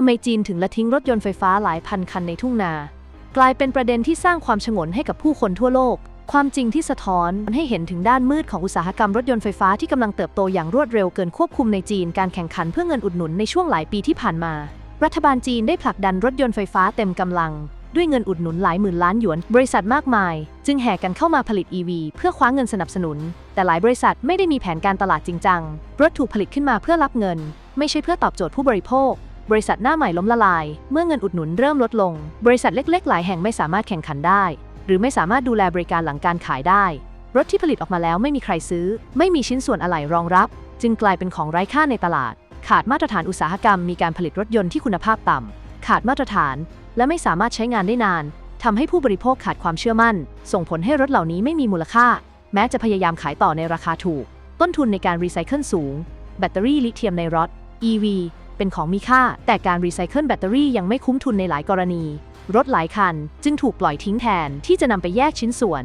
ทำไมจีนถึงละทิ้งรถยนต์ไฟฟ้าหลายพันคันในทุ่งนา กลายเป็นประเด็นที่สร้างความฉงนให้กับผู้คนทั่วโลก ความจริงที่สะท้อนให้เห็นถึงด้านมืดของอุตสาหกรรมรถยนต์ไฟฟ้าที่กำลังเติบโตอย่างรวดเร็วเกินควบคุมในจีนการแข่งขันเพื่อเงินอุดหนุนในช่วงหลายปีที่ผ่านมา รัฐบาลจีนได้ผลักดันรถยนต์ไฟฟ้าเต็มกำลัง ด้วยเงินอุดหนุนหลายหมื่นล้านหยวน บริษัทมากมาย จึงแห่กันเข้ามาผลิต EV เพื่อคว้าเงินสนับสนุน แต่หลายบริษัทไม่ได้มีแผนการตลาดจริงจังรถถูกผลิตขึ้นมาเพื่อรับเงิน ไม่ใช่เพื่อตอบโจทย์ผู้บริโภค บริษัทหน้าใหม่ล้มละลาย เมื่อเงินอุดหนุนเริ่มลดลง บริษัทเล็ก ๆ หลายแห่งไม่สามารถแข่งขันได้ หรือไม่สามารถดูแลบริการหลังการขายได้ รถที่ผลิตออกมาแล้วไม่มีใครซื้อ ไม่มีชิ้นส่วนอะไหล่รองรับ จึงกลายเป็นของไร้ค่าในตลาด ขาดมาตรฐานอุตสาหกรรมมีการผลิตรถยนต์ที่คุณภาพต่ำขาดมาตรฐาน และไม่สามารถใช้งานได้นานทำให้ผู้บริโภคขาดความเชื่อมั่น ส่งผลให้รถเหล่านี้ไม่มีมูลค่า แม้จะพยายามขายต่อในราคาถูก ต้นทุนในการรีไซเคิลสูง แบตเตอรี่ลิเธียมในรถ EV เป็นของมีค่า แต่การรีไซเคิลแบตเตอรี่ยังไม่คุ้มทุนในหลายกรณี รถหลายคัน จึงถูกปล่อยทิ้งแทนที่จะนำไปแยกชิ้นส่วน